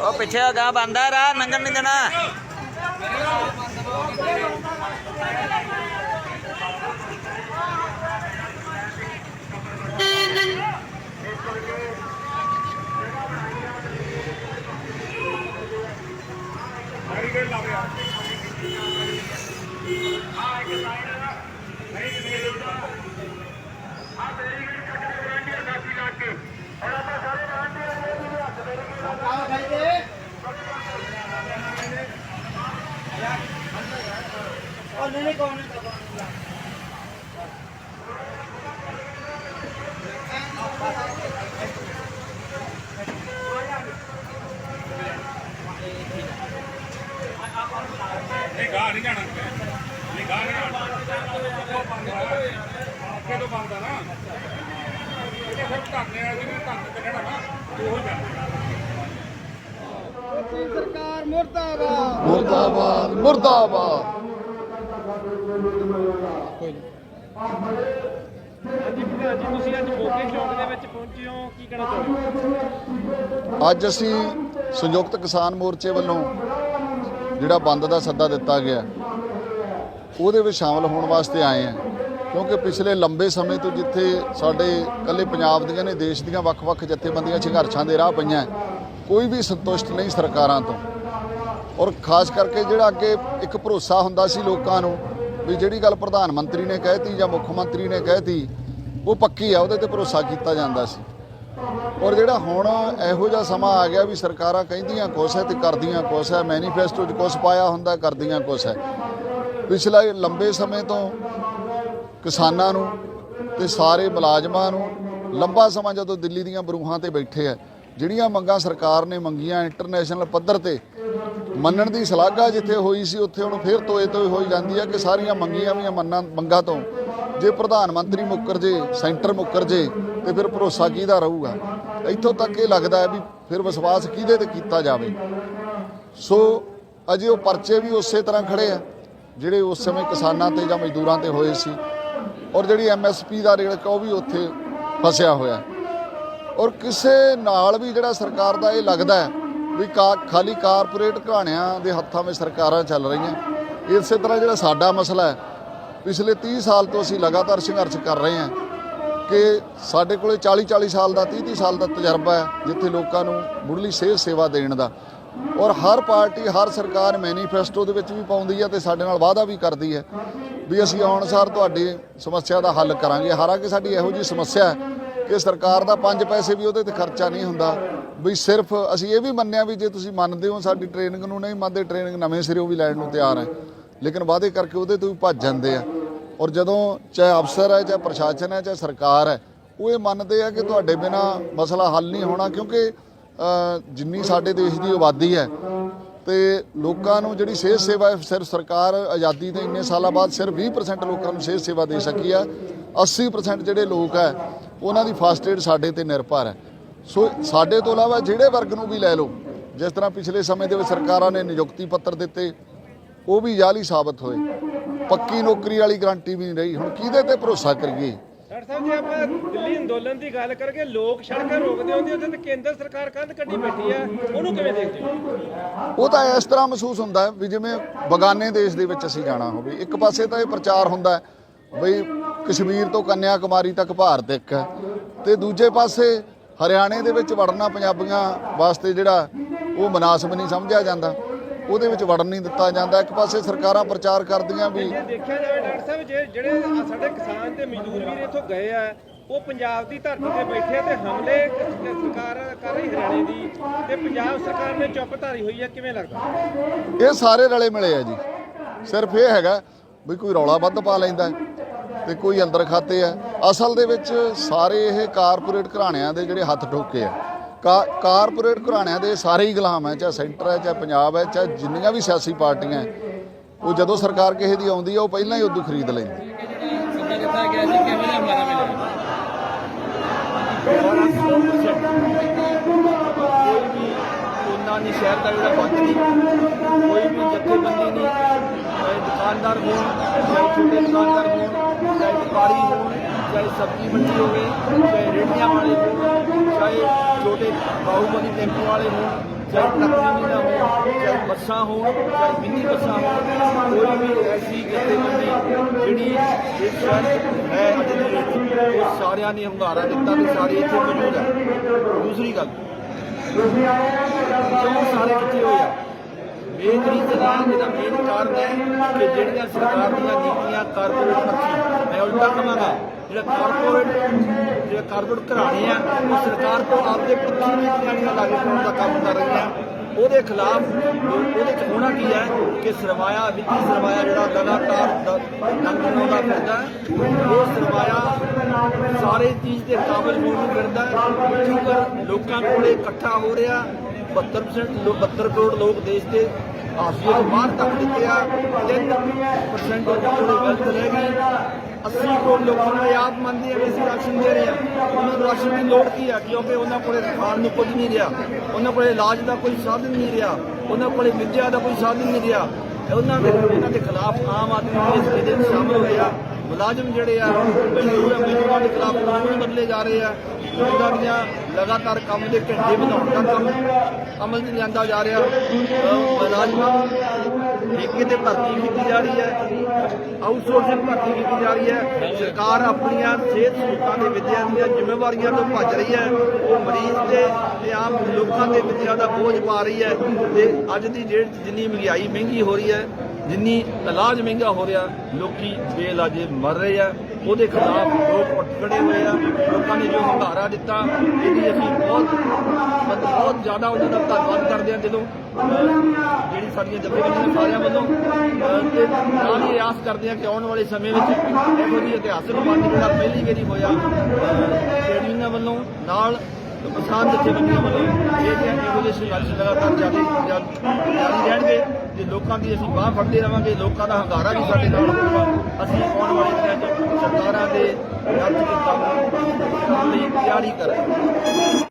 ਉਹ ਪਿੱਛੇ ਗਾ ਬੰਦਾ ਰਾ ਨੰਗਣ ਨਹੀਂ ਦੇਣਾ ਨਹੀਂ ਗਾਹ ਨਹੀਂ ਜਾਣਾ ਨਹੀਂ ਗਾਹ ਨਹੀਂ ਜਾਣਾ ਉਹ ਬੰਦ ਆ ਅੱਗੇ ਤੋਂ ਬੰਦ ਆ ਨਾ ਇਹਦੇ ਫਿਰ ਧਰਨੇ ਆ ਜਿਹਨੇ ਧਰਨੇ ਤੇ ਰਹਿਣਾ ਨਾ ਉਹ ਹੀ ਜਾਣਾ ਸਰਕਾਰ ਮੁਰਦਾਬਾਦ। ਮੁਰਦਾਬਾਦ ਮੁਰਦਾਬਾਦ। ਹਾਂਜੀ ਪ੍ਰਧਾਨ ਜੀ ਤੁਸੀਂ ਅੱਜ ਮੋਗੇ ਚੌਕ ਦੇ ਵਿੱਚ ਪਹੁੰਚੇ ਹੋ ਕੀ ਕਹਿਣਾ ਚਾਹੁੰਦੇ ਹੋ ਅੱਜ ਅਸੀਂ ਸੰਯੁਕਤ ਕਿਸਾਨ ਮੋਰਚੇ ਵੱਲੋਂ ਜਿਹੜਾ ਬੰਦ ਦਾ ਸੱਦਾ ਦਿੱਤਾ ਗਿਆ ਉਹਦੇ ਵਿੱਚ ਸ਼ਾਮਲ ਹੋਣ ਵਾਸਤੇ ਆਏ ਆ ਕਿਉਂਕਿ ਪਿਛਲੇ ਲੰਬੇ ਸਮੇਂ ਤੋਂ ਜਿੱਥੇ ਸਾਡੇ ਕੱਲੇ ਪੰਜਾਬ ਦੀਆਂ ਨੇ ਦੇਸ਼ ਦੀਆਂ ਵੱਖ-ਵੱਖ ਜਥੇਬੰਦੀਆਂ ਸੰਘਰਸ਼ਾਂ ਦੇ ਰਾਹ ਪਈਆਂ ਕੋਈ ਵੀ ਸੰਤੁਸ਼ਟ ਨਹੀਂ ਸਰਕਾਰਾਂ ਤੋਂ। ਔਰ ਖਾਸ ਕਰਕੇ ਜਿਹੜਾ ਅੱਗੇ ਇੱਕ ਭਰੋਸਾ ਹੁੰਦਾ ਸੀ ਲੋਕਾਂ ਨੂੰ ਵੀ ਜਿਹੜੀ ਗੱਲ ਪ੍ਰਧਾਨ ਮੰਤਰੀ ਨੇ ਕਹਿਤੀ ਜਾਂ ਮੁੱਖ ਮੰਤਰੀ ਨੇ ਕਹਿਤੀ ਉਹ ਪੱਕੀ ਆ, ਉਹਦੇ ਤੇ ਭਰੋਸਾ ਕੀਤਾ ਜਾਂਦਾ ਸੀ। ਔਰ ਜਿਹੜਾ ਹੁਣ ਇਹੋ ਜਿਹਾ ਸਮਾਂ ਆ ਗਿਆ ਵੀ ਸਰਕਾਰਾਂ ਕਹਿੰਦੀਆਂ ਕੁਛ ਹੈ ਤੇ ਕਰਦੀਆਂ ਕੁਛ ਹੈ, ਮੈਨੀਫੈਸਟੋ 'ਚ ਕੁਛ ਪਾਇਆ ਹੁੰਦਾ, ਕਰਦੀਆਂ ਕੁਛ ਹੈ। ਪਿਛਲਾ ਲੰਬੇ ਸਮੇਂ ਤੋਂ ਕਿਸਾਨਾਂ ਨੂੰ ਤੇ ਸਾਰੇ ਮੁਲਾਜ਼ਮਾਂ ਨੂੰ ਲੰਬਾ ਸਮਾਂ ਜਦੋਂ ਦਿੱਲੀ ਦੀਆਂ ਬਰੂਹਾਂ ਤੇ ਬੈਠੇ ਆ ਜਿਹੜੀਆਂ ਮੰਗਾਂ ਸਰਕਾਰ ਨੇ ਮੰਗੀਆਂ ਇੰਟਰਨੈਸ਼ਨਲ ਪੱਧਰ ਤੇ, ਮੰਨਣ ਦੀ ਸ਼ਲਾਘਾ ਜਿੱਥੇ ਹੋਈ ਸੀ, ਉੱਥੇ ਹੁਣ ਫੇਰ ਤੋਏ ਤੋਏ ਹੋਈ ਜਾਂਦੀ ਹੈ ਕਿ ਸਾਰੀਆਂ ਮੰਗੀਆਂ ਵੀ ਮੰਨਾਂ, ਮੰਗਾਂ ਤੋਂ ਜੇ ਪ੍ਰਧਾਨ ਮੰਤਰੀ ਮੁੱਕਰ ਜੇ, ਸੈਂਟਰ ਮੁੱਕਰ ਜੇ, ਤੇ ਫਿਰ ਭਰੋਸਾ ਕਿਹਦਾ ਰਹੂਗਾ? ਇੱਥੋਂ ਤੱਕ ਇਹ ਲੱਗਦਾ ਹੈ ਵੀ ਫਿਰ ਵਿਸ਼ਵਾਸ ਕਿਹਦੇ ਤੇ ਕੀਤਾ ਜਾਵੇ? ਸੋ ਅਜੇ ਉਹ ਪਰਚੇ ਵੀ ਉਸੇ ਤਰ੍ਹਾਂ ਖੜੇ ਆ, ਜਿਹੜੇ ਉਸ ਸਮੇਂ ਕਿਸਾਨਾਂ ਤੇ ਜਾਂ ਮਜ਼ਦੂਰਾਂ ਤੇ ਹੋਏ ਸੀ, ਔਰ ਜਿਹੜੀ ਐਮਐਸਪੀ ਦਾ ਰੇੜਕ ਉਹ ਵੀ ਉੱਥੇ ਫਸਿਆ ਹੋਇਆ ਔਰ ਕਿਸੇ ਨਾਲ ਵੀ ਜਿਹੜਾ ਸਰਕਾਰ ਦਾ ਇਹ ਲੱਗਦਾ ਹੈ ਵੀ ਕਾ ਖਾਲੀ ਕਾਰਪੋਰੇਟ ਘਰਾਣਿਆਂ ਦੇ ਹੱਥਾਂ ਵਿੱਚ ਸਰਕਾਰਾਂ ਚੱਲ ਰਹੀਆਂ, ਇਸੇ ਤਰ੍ਹਾਂ ਜਿਹੜਾ ਸਾਡਾ ਮਸਲਾ ਹੈ, ਪਿਛਲੇ 30 ਸਾਲ ਤੋਂ ਅਸੀਂ ਲਗਾਤਾਰ ਸੰਘਰਸ਼ ਕਰ ਰਹੇ ਹਾਂ ਕਿ ਸਾਡੇ ਕੋਲੇ 40 40 ਸਾਲ ਦਾ 30 30 ਸਾਲ ਦਾ ਤਜਰਬਾ ਹੈ, ਜਿੱਥੇ ਲੋਕਾਂ ਨੂੰ ਮੁੱਢਲੀ ਸਿਹਤ ਸੇਵਾ ਦੇਣ ਦਾ। ਔਰ ਹਰ ਪਾਰਟੀ, ਹਰ ਸਰਕਾਰ ਮੈਨੀਫੈਸਟੋ ਦੇ ਵਿੱਚ ਵੀ ਪਾਉਂਦੀ ਹੈ ਤੇ ਸਾਡੇ ਨਾਲ ਵਾਅਦਾ ਵੀ ਕਰਦੀ ਹੈ ਵੀ ਅਸੀਂ ਆਉਣ ਸਾਰ ਤੁਹਾਡੀ ਸਮੱਸਿਆ ਦਾ ਹੱਲ ਕਰਾਂਗੇ। ਹਾਲਾਂਕਿ ਸਾਡੀ ਇਹੋ ਜੀ ਸਮੱਸਿਆ ਹੈ ਕਿ ਸਰਕਾਰ ਦਾ 5 ਪੈਸੇ ਵੀ ਉਹਦੇ ਤੇ ਖਰਚਾ ਨਹੀਂ ਹੁੰਦਾ। ਵੀ ਸਿਰਫ ਅਸੀਂ ਇਹ ਵੀ ਮੰਨਿਆ ਵੀ ਜੇ ਤੁਸੀਂ ਮੰਨਦੇ ਹੋ ਸਾਡੀ ਟ੍ਰੇਨਿੰਗ ਨੂੰ ਨਹੀਂ ਮੰਨਦੇ ਟ੍ਰੇਨਿੰਗ ਨਵੇਂ ਸਿਰੇ ਉਹ ਵੀ ਲੈਣ ਨੂੰ ਤਿਆਰ ਹੈ। ਲੇਕਿਨ ਵਾਅਦੇ ਕਰਕੇ ਉਹਦੇ ਤੋਂ ਵੀ ਭੱਜ ਜਾਂਦੇ ਆ। ਔਰ ਜਦੋਂ ਚਾਹੇ ਅਫਸਰ ਹੈ, ਚਾਹੇ ਪ੍ਰਸ਼ਾਸਨ ਹੈ, ਚਾਹੇ ਸਰਕਾਰ ਹੈ, ਉਹ ਇਹ ਮੰਨਦੇ ਆ ਕਿ ਤੁਹਾਡੇ ਬਿਨਾ ਮਸਲਾ ਹੱਲ ਨਹੀਂ ਹੋਣਾ ਕਿਉਂਕਿ ਜਿੰਨੀ ਸਾਡੇ ਦੇਸ਼ ਦੀ ਆਬਾਦੀ ਹੈ, ਤੇ ਲੋਕਾਂ ਨੂੰ ਜਿਹੜੀ ਸਿਹਤ ਸੇਵਾ ਸਿਰਫ ਸਰਕਾਰ ਆਜ਼ਾਦੀ ਦੇ ਇੰਨੇ ਸਾਲਾਂ ਬਾਅਦ ਸਿਰਫ 20% ਲੋਕਾਂ ਨੂੰ ਸਿਹਤ ਸੇਵਾ ਦੇ ਸਕੀ ਆ। 80% ਜਿਹੜੇ ਲੋਕ ਹੈ ਉਹਨਾਂ ਦੀ ਫਸਟ ਏਡ ਸਾਡੇ ਤੇ ਨਿਰਭਰ ਹੈ। ਸੋ ਸਾਡੇ ਤੋਂ ਇਲਾਵਾ ਜਿਹੜੇ ਵਰਗ ਨੂੰ ਵੀ ਲੈ ਲਓ ਜਿਸ ਤਰ੍ਹਾਂ ਪਿਛਲੇ ਸਮੇਂ ਦੇ ਵਿੱਚ ਸਰਕਾਰਾਂ ਨੇ ਨਿਯੁਕਤੀ ਪੱਤਰ ਦਿੱਤੇ ਉਹ ਵੀ ਜਾਲੀ ਸਾਬਤ ਹੋਏ। ਪੱਕੀ ਨੌਕਰੀ ਵਾਲੀ ਗਾਰੰਟੀ ਵੀ ਨਹੀਂ ਰਹੀ। ਹੁਣ ਕਿਹਦੇ ਤੇ ਭਰੋਸਾ ਕਰੀਏ? ਡਾਕਟਰ ਸਾਹਿਬ ਜੇ ਆਪਾਂ ਦਿੱਲੀ ਅੰਦੋਲਨ ਦੀ ਗੱਲ ਕਰਗੇ ਲੋਕ ਸੜਕਾਂ ਰੋਕਦੇ ਹੁੰਦੇ ਉਹਦੇ ਤੇ ਕੇਂਦਰ ਸਰਕਾਰ ਕੰਧ ਕੱਢੀ ਬੈਠੀ ਆ। ਉਹਨੂੰ ਕਿਵੇਂ ਦੇਖਦੇ ਹੋ? ਉਹ ਤਾਂ ਇਸ ਤਰ੍ਹਾਂ ਮਹਿਸੂਸ ਹੁੰਦਾ ਵੀ ਜਿਵੇਂ ਬਗਾਨੇ ਦੇਸ਼ ਦੇ ਵਿੱਚ ਅਸੀਂ ਜਾਣਾ ਹੋਵੇ। ਇੱਕ ਪਾਸੇ ਤਾਂ ਇਹ ਪ੍ਰਚਾਰ ਹੁੰਦਾ ਬਈ ਕਸ਼ਮੀਰ ਤੋਂ ਕੰਨਿਆ ਕੁਮਾਰੀ ਤੱਕ ਭਾਰਤ ਇੱਕ ਹੈ। ਤੇ ਦੂਜੇ ਪਾਸੇ ਹਰਿਆਣੇ ਦੇ ਵਿੱਚ ਵੜਨਾ ਪੰਜਾਬੀਆਂ ਵਾਸਤੇ ਜਿਹੜਾ ਉਹ ਮਨਾਸਬ ਨਹੀਂ ਸਮਝਿਆ ਜਾਂਦਾ। ਉਹਦੇ ਵਿੱਚ ਵੜਨ ਨਹੀਂ ਦਿੱਤਾ ਜਾਂਦਾ। ਇੱਕ ਪਾਸੇ ਸਰਕਾਰਾਂ ਪ੍ਰਚਾਰ ਕਰਦੀਆਂ ਵੀ ਦੇਖਿਆ ਜਾਵੇ ਡਾਕਟਰ ਸਾਹਿਬ ਜੇ ਜਿਹੜੇ ਸਾਡੇ ਕਿਸਾਨ ਤੇ ਮਜ਼ਦੂਰ ਵੀਰ ਇੱਥੋਂ ਗਏ ਆ ਉਹ ਪੰਜਾਬ ਦੀ ਧਰਤੀ ਤੇ ਬੈਠੇ ਤੇ ਹਮਲੇ ਸਰਕਾਰ ਕਰ ਰਹੀ ਹਰਿਆਣੇ ਦੀ ਤੇ ਪੰਜਾਬ ਸਰਕਾਰ ਨੇ ਚੁੱਪ ਧਾਰੀ ਹੋਈ ਆ ਕਿਵੇਂ ਲੱਗਦਾ? ਇਹ ਸਾਰੇ ਰਲੇ ਮਿਲੇ ਆ ਜੀ। ਸਿਰਫ ਇਹ ਹੈਗਾ ਵੀ ਕੋਈ ਰੌਲਾ ਵੱਧ ਪਾ ਲੈਂਦਾ। ਹੈ ਤੇ ਕੋਈ ਅੰਦਰ ਖਾਤੇ ਆ। ਅਸਲ ਦੇ ਵਿੱਚ ਸਾਰੇ ਇਹ ਕਾਰਪੋਰੇਟ ਘਰਾਣਿਆਂ ਦੇ ਜਿਹੜੇ ਹੱਥ ਠੋਕੇ ਆ। ਕਾ- ਕਾਰਪੋਰੇਟ ਘਰਾਣਿਆਂ ਦੇ ਸਾਰੇ ਹੀ ਗੁਲਾਮ ਹੈ ਚਾਹੇ ਸੈਂਟਰ ਹੈ ਚਾਹੇ ਪੰਜਾਬ ਹੈ ਚਾਹੇ ਜਿੰਨੀਆਂ ਵੀ ਸਿਆਸੀ ਪਾਰਟੀਆਂ ਉਹ ਜਦੋਂ ਸਰਕਾਰ ਕਿਸੇ ਦੀ ਆਉਂਦੀ ਹੈ ਉਹ ਪਹਿਲਾਂ ਹੀ ਉਦੋਂ ਖਰੀਦ ਲੈਂਦੀ ਨਹੀਂ ਸ਼ਹਿਰ ਦਾ ਜਿਹੜਾ ਬੰਦ ਨਹੀਂ ਕੋਈ ਵੀ ਜਥੇਬੰਦੀ ਨਹੀਂ ਦੁਕਾਨਦਾਰ ਹੋਣ ਛੋਟੇ ਦੁਕਾਨਦਾਰ ਹੋਣ। ਚਾਹੇ ਵਪਾਰੀ ਹੋਣ ਚਾਹੇ ਸਬਜ਼ੀ ਮੰਡੀ ਹੋਵੇ ਚਾਹੇ ਰੇਹੜੀਆਂ ਵਾਲੇ ਹੋਣ ਚਾਹੇ ਛੋਟੇ ਬਾਹੂਬਲੀ ਟੈਂਪੂ ਵਾਲੇ ਹੋਣ ਚਾਹੇ ਟਰੱਕ ਯੂਨੀਅਨਾਂ ਹੋਣ ਚਾਹੇ ਬੱਸਾਂ ਹੋਣ ਚਾਹੇ ਮਿੰਨੀ ਬੱਸਾਂ ਹੋਣ ਕੋਈ ਵੀ ਐਸੀ ਜਥੇਬੰਦੀ ਜਿਹੜੀ ਇਸ ਸ਼ਹਿਰ ਹੈ ਅੱਜ ਦੀ ਉਹ ਸਾਰਿਆਂ ਨੇ ਹੰਗਾਰਾ ਦਿੱਤਾ ਤੇ ਸਾਰੇ ਇੱਥੇ ਮੌਜੂਦ ਹੈ। ਦੂਸਰੀ ਗੱਲ ਕਿਉਂ ਸਾਰੇ ਇਕੱਠੇ ਹੋਏ ਆ ਮੇਨ ਰੀਜ਼ਨ ਹੈ ਜਿਹਦਾ ਮੇਨ ਕਾਰਨ ਹੈ ਕਿ ਜਿਹੜੀਆਂ ਸਰਕਾਰ ਦੀਆਂ ਨੀਤੀਆਂ ਕਾਰਪੋਰੇਟ ਪੱਖੀ, ਮੈਂ ਉਲਟਾ ਕਹਾਂਗਾ, ਜਿਹੜਾ ਕਾਰਪੋਰੇਟ ਜਿਹੜਾ ਕਾਰਪੋਰੇਟ ਘਰਾਣੇ ਆ, ਉਹ ਸਰਕਾਰ ਤੋਂ ਆਪਦੇ ਪੱਖੀ ਨੀਤੀਆਂ ਦੀਆਂ ਲਾਗੂ ਕਰਨ ਦਾ ਕੰਮ ਕਰ ਰਹੀਆਂ। ਉਹਦੇ ਖਿਲਾਫ, ਉਹਦੇ ਚ ਹੋਣਾ ਕੀ ਹੈ ਕਿ ਸਰਮਾਇਆ, ਵਿੱਤੀ ਸਰਮਾਇਆ ਜਿਹੜਾ ਲਗਾਤਾਰ ਨੰਗ ਬਣਾਉਂਦਾ ਫਿਰਦਾ ਉਹ ਸਰਮਾਇਆ ਸਾਰੇ ਚੀਜ਼ ਦੇ ਕਾਬਲ ਹੋਣ ਨੂੰ ਫਿਰਦਾ ਹੈ। ਲੋਕਾਂ ਕੋਲੇ ਇਕੱਠਾ ਹੋ ਰਿਹਾ 72% ਲੋਕ 72 ਕਰੋੜ ਲੋਕ ਦੇਸ਼ ਦੇ ਹਾਸ਼ੀਏ ਤੋਂ ਬਾਹਰ ਤੱਕ ਦਿੱਤੇ ਆ। 3% ਉਹਨਾਂ ਕੋਲ ਗਲਤ ਰਹਿ ਗਈ 80 ਕਰੋੜ ਲੋਕਾਂ ਨੂੰ ਆਪ ਮੰਨਦੇ ਆ ਵੀ ਅਸੀਂ ਰਾਸ਼ਨ ਦੇ ਰਹੇ ਹਾਂ ਉਹਨਾਂ ਨੂੰ ਰਾਸ਼ਨ ਦੀ ਲੋੜ ਕੀ ਆ? ਕਿਉਂਕਿ ਉਹਨਾਂ ਕੋਲੇ ਖਾਣ ਨੂੰ ਕੁਝ ਨਹੀਂ ਰਿਹਾ। ਉਹਨਾਂ ਕੋਲੇ ਇਲਾਜ ਦਾ ਕੋਈ ਸਾਧਨ ਨਹੀਂ ਰਿਹਾ। ਉਹਨਾਂ ਕੋਲੇ ਵਿਦਿਆ ਦਾ ਕੋਈ ਸਾਧਨ ਨਹੀਂ ਰਿਹਾ। ਉਹਨਾਂ ਦੇ ਉਹਨਾਂ ਦੇ ਖਿਲਾਫ ਆਮ ਆਦਮੀ ਇਸ ਇਹਦੇ ਸ਼ਾਮਲ ਹੋਏ ਮੁਲਾਜ਼ਮ ਜਿਹੜੇ ਆ ਮਜ਼ਦੂਰ ਮਜ਼ਦੂਰਾਂ ਦੇ ਖਿਲਾਫ ਕਾਨੂੰਨ ਬਦਲੇ ਜਾ ਰਹੇ ਆ। ਉਹਨਾਂ ਦੀਆਂ ਲਗਾਤਾਰ ਕੰਮ ਦੇ ਘੰਟੇ ਵਧਾਉਣ ਦਾ ਕੰਮ ਅਮਲ 'ਚ ਲਿਆਂਦਾ ਜਾ ਰਿਹਾ। ਮੁਲਾਜ਼ਮਾਂ ਠੇਕੇ ਤੇ ਭਰਤੀ ਕੀਤੀ ਜਾ ਰਹੀ ਹੈ ਆਊਟਸੋਰਸਿੰਗ ਭਰਤੀ ਕੀਤੀ ਜਾ ਰਹੀ ਹੈ। ਸਰਕਾਰ ਆਪਣੀਆਂ ਸਿਹਤ ਸਹੂਲਤਾਂ ਦੇ ਵਿਦਿਆ ਦੀਆਂ ਜ਼ਿੰਮੇਵਾਰੀਆਂ ਤੋਂ ਭੱਜ ਰਹੀ ਹੈ। ਉਹ ਮਰੀਜ਼ ਤੇ ਤੇ ਆਮ ਲੋਕਾਂ ਦੇ ਵਿਦਿਆ ਦਾ ਬੋਝ ਪਾ ਰਹੀ ਹੈ ਤੇ ਅੱਜ ਦੀ ਡੇਟ 'ਚ ਜਿੰਨੀ ਮਹਿੰਗਾਈ ਮਹਿੰਗੀ ਹੋ ਰਹੀ ਹੈ ਜਿੰਨੀ ਇਲਾਜ ਮਹਿੰਗਾ ਹੋ ਰਿਹਾ, ਲੋਕੀ ਬੇਇਲਾਜੇ ਮਰ ਰਹੇ ਆ। ਉਹਦੇ ਖਿਲਾਫ ਲੋਕ ਉੱਠ ਖੜੇ ਹੋਏ ਆ। ਲੋਕਾਂ ਨੇ ਜੋ ਹੰਗਾਰਾ ਦਿੱਤਾ, ਇਹਦੀ ਅਸੀਂ ਬਹੁਤ ਬਹੁਤ ਜ਼ਿਆਦਾ ਉਹਨਾਂ ਦਾ ਧੰਨਵਾਦ ਕਰਦੇ ਆ ਜਦੋਂ ਜਿਹੜੀ ਸਾਡੀਆਂ ਜਥੇਬੰਦੀਆਂ ਸਾਰਿਆਂ ਵੱਲੋਂ। ਅਹ ਤੇ ਨਾਲ ਹੀ ਆਸ ਕਰਦੇ ਆ ਕਿ ਆਉਣ ਵਾਲੇ ਸਮੇਂ ਵਿੱਚ ਇਹੋ ਜਿਹੀ ਇਤਿਹਾਸਕ ਮੰਨ ਜਿਹੜਾ ਪਹਿਲੀ ਵਾਰੀ ਹੋਇਆ। ਟ੍ਰੇਡ ਯੂਨੀਅਨਾਂ ਵੱਲੋਂ ਨਾਲ ਕਿਸਾਨ ਜਥੇਬੰਦੀਆਂ ਵੱਲੋਂ ਇਹ ਜਿਹੜੀਆਂ ਇਹੋ ਜਿਹੇ ਸੰਘਰਸ਼ ਲਗਾਤਾਰ ਜਾਰੀ ਜਾਰੀ ਰਹਿਣਗੇ। ਤੇ ਲੋਕਾਂ ਦੀ ਅਸੀਂ ਬਾਹ ਫੜਦੇ ਰਵਾਂਗੇ, ਲੋਕਾਂ ਦਾ ਹੰਗਾਰਾ ਵੀ ਸਾਡੇ ਨਾਲ ਹੋਊਗਾ। ਅਸੀਂ ਆਉਣ ਵਾਲੇ ਦਿਨਾਂ 'ਚ ਸਰਕਾਰਾਂ ਦੇ ਰੱਦ ਦੇ ਕੰਮ ਲਈ ਤਿਆਰੀ ਕਰਾਂਗੇ।